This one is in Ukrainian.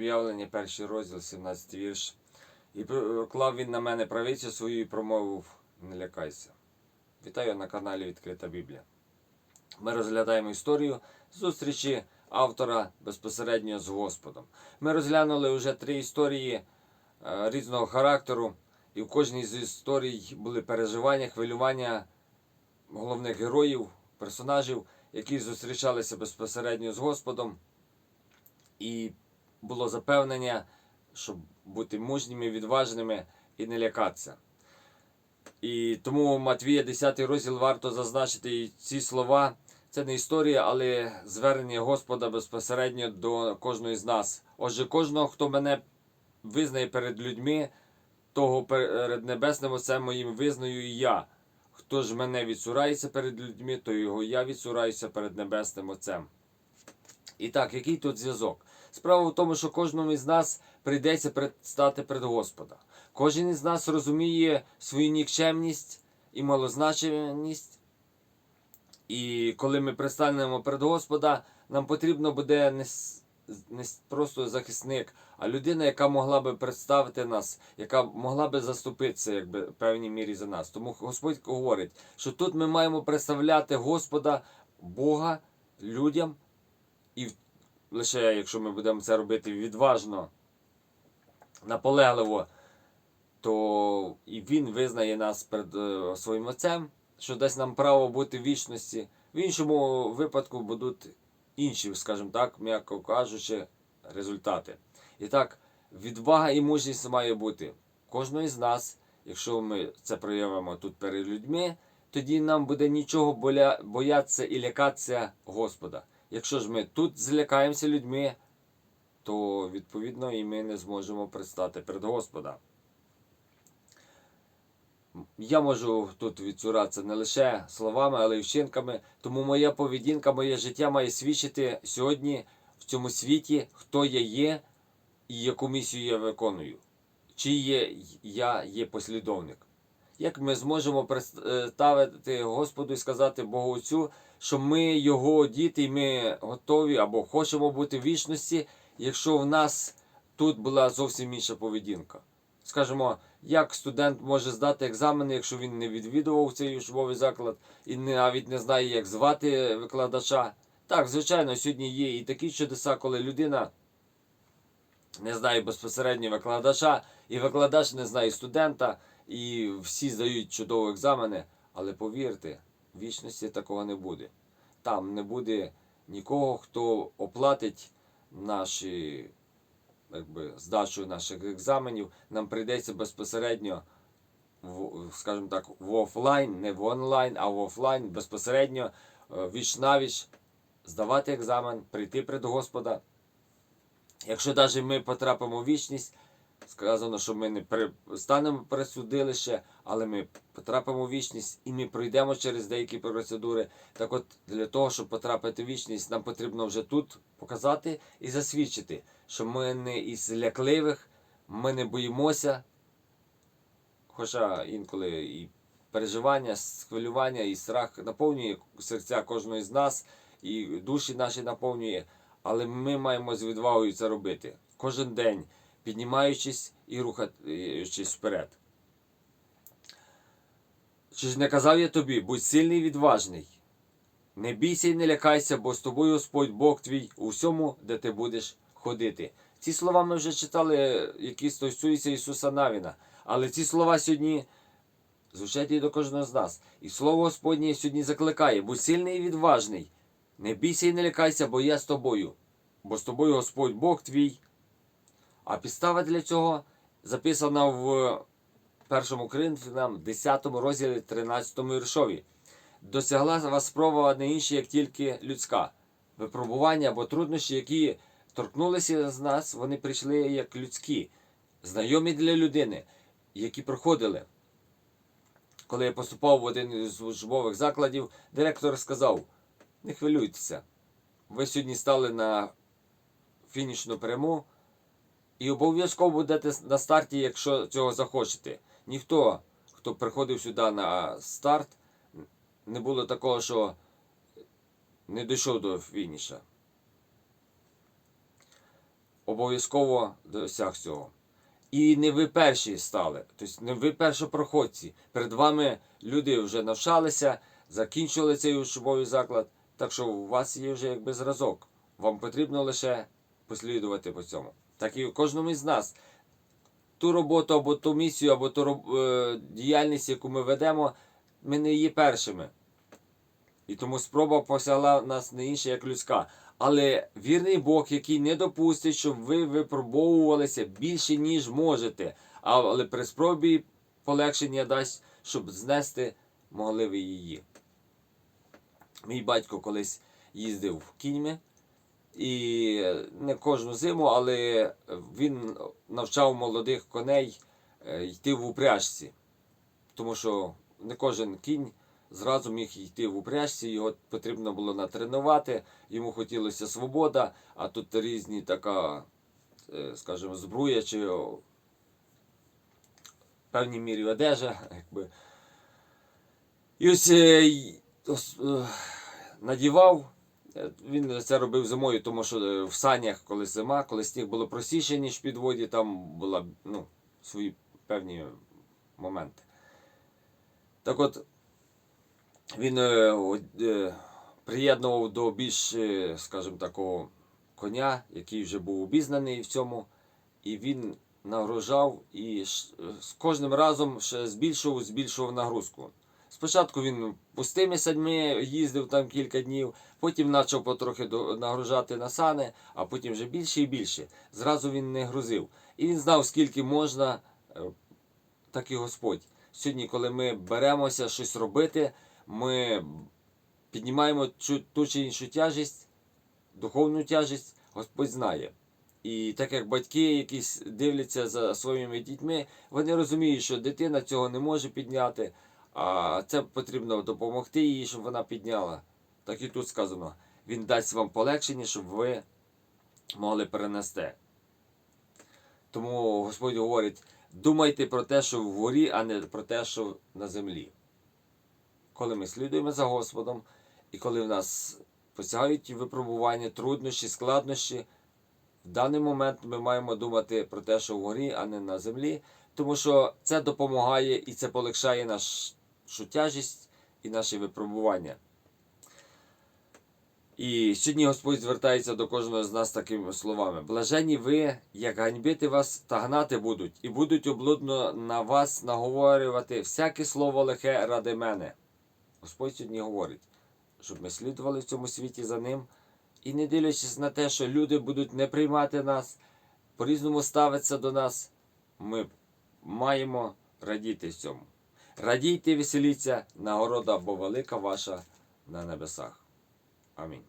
об'явлення, перший розділ, 17 вірш. І поклав він на мене правицю свою і промовив: не лякайся. Вітаю на каналі Відкрита Біблія. Ми розглядаємо історію зустрічі автора безпосередньо з Господом. Ми розглянули вже три історії е, різного характеру, і в кожній з історій були переживання, хвилювання головних героїв, персонажів, які зустрічалися безпосередньо з Господом. І було запевнення, щоб бути мужніми, відважними і не лякатися. І тому Матвія 10 розділ варто зазначити і ці слова. Це не історія, але звернення Господа безпосередньо до кожної з нас. Отже, кожного, хто мене визнає перед людьми, того перед небесним Отцем моїм визнаю і я. Хто ж мене відсурається перед людьми, то його я відсураюся перед небесним Отцем. І так, який тут зв'язок? Справа в тому, що кожному із нас прийдеться предстати перед Господа. Кожен із нас розуміє свою нікчемність і малозначеність. І коли ми пристанемо перед Господа, нам потрібно буде не, не просто захисник, а людина, яка могла би представити нас, яка могла би заступитися якби, в певній мірі за нас. Тому Господь говорить, що тут ми маємо представляти Господа, Бога людям, і в- лише якщо ми будемо це робити відважно, наполегливо, то і Він визнає нас перед е, своїм Отцем, що дасть нам право бути в вічності. В іншому випадку будуть інші, скажімо так, м'яко кажучи, результати. І так, відвага і мужність має бути кожного з нас, якщо ми це проявимо тут перед людьми, тоді нам буде нічого боятися і лякатися Господа. Якщо ж ми тут злякаємося людьми, то відповідно і ми не зможемо предстати перед Господа. Я можу тут відцуратися не лише словами, але й вчинками. Тому моя поведінка, моє життя має свідчити сьогодні в цьому світі, хто я є і яку місію я виконую. Чи є я є послідовник. Як ми зможемо представити Господу і сказати Богу Отцю, що ми Його діти, і ми готові або хочемо бути в вічності, якщо в нас тут була зовсім інша поведінка. Скажімо, як студент може здати екзамени, якщо він не відвідував цей учбовий заклад і навіть не знає, як звати викладача. Так, звичайно, сьогодні є і такі чудеса, коли людина не знає безпосередньо викладача, і викладач не знає студента, і всі здають чудові екзамени. Але повірте, вічності такого не буде. Там не буде нікого, хто оплатить наші якби, здачу наших екзаменів. Нам прийдеться безпосередньо, в, скажімо так, в офлайн, не в онлайн, а в офлайн, безпосередньо е, віч навіч здавати екзамен, прийти перед Господа. Якщо навіть ми потрапимо в вічність, сказано, що ми не станемо перед але ми потрапимо в вічність і ми пройдемо через деякі процедури. Так от, для того, щоб потрапити в вічність, нам потрібно вже тут показати і засвідчити, що ми не із лякливих, ми не боїмося. Хоча інколи і переживання, хвилювання і страх наповнює серця кожного з нас, і душі наші наповнює. Але ми маємо з відвагою це робити кожен день, піднімаючись і рухаючись вперед. Чи ж не казав я тобі, будь сильний і відважний. Не бійся і не лякайся, бо з тобою Господь Бог твій у всьому, де ти будеш ходити. Ці слова ми вже читали, які стосуються Ісуса Навіна. Але ці слова сьогодні звучать і до кожного з нас. І Слово Господнє сьогодні закликає: будь сильний і відважний. Не бійся і не лякайся, бо я з тобою. Бо з тобою Господь Бог твій. А підстава для цього записана в першому Коринфянам, 10 розділі 13 віршові. Досягла вас спроба не інша, як тільки людська. Випробування або труднощі, які торкнулися з нас, вони прийшли як людські, знайомі для людини, які проходили. Коли я поступав в один із службових закладів, директор сказав: не хвилюйтеся, ви сьогодні стали на фінішну пряму і обов'язково будете на старті, якщо цього захочете. Ніхто, хто приходив сюди на старт, не було такого, що не дійшов до фініша. обов'язково досяг цього. І не ви перші стали, тобто не ви першопроходці. Перед вами люди вже навчалися, закінчили цей учбовий заклад. Так що у вас є вже якби зразок. Вам потрібно лише послідувати по цьому. Так і кожному із нас. Ту роботу або ту місію, або ту е, діяльність, яку ми ведемо, ми не є першими. І тому спроба посягла нас не інша, як людська. Але вірний Бог, який не допустить, щоб ви випробовувалися більше, ніж можете, але при спробі полегшення дасть, щоб знести могли ви її. Мій батько колись їздив кіньми, і не кожну зиму, але він навчав молодих коней е, йти в упряжці. Тому що не кожен кінь зразу міг йти в упряжці, його потрібно було натренувати, йому хотілося свобода, а тут різні така, е, скажімо, збруя чи в певній мірі одежа. Якби. І ось е, надівав. Е, Він це робив зимою, тому що е, в санях, коли зима, коли сніг було простіше, ніж в підводі, там були ну, свої певні моменти. Так от, він е, приєднував до більш, скажімо, такого коня, який вже був обізнаний в цьому, і він нагружав і з кожним разом ще збільшував, збільшував нагрузку. Спочатку він пустими садьми їздив там кілька днів, потім почав потрохи до- нагружати на сани, а потім вже більше і більше. Зразу він не грузив. І він знав, скільки можна, е, так і Господь. Сьогодні, коли ми беремося щось робити, ми піднімаємо ту чи іншу тяжість, духовну тяжість, Господь знає. І так як батьки якісь дивляться за своїми дітьми, вони розуміють, що дитина цього не може підняти, а це потрібно допомогти їй, щоб вона підняла. Так і тут сказано, він дасть вам полегшення, щоб ви могли перенести. Тому Господь говорить, думайте про те, що вгорі, а не про те, що на землі. Коли ми слідуємо за Господом, і коли в нас посягають випробування, труднощі, складнощі, в даний момент ми маємо думати про те, що вгорі, а не на землі, тому що це допомагає і це полегшає нашу тяжість і наші випробування. І сьогодні Господь звертається до кожного з нас такими словами: Блажені ви, як ганьбити вас та гнати будуть, і будуть облудно на вас наговорювати всяке слово лихе ради мене. Господь сьогодні говорить, щоб ми слідували в цьому світі за ним, і не дивлячись на те, що люди будуть не приймати нас, по-різному ставитися до нас, ми маємо радіти цьому. Радійте, веселіться, нагорода бо велика ваша на небесах. Амінь.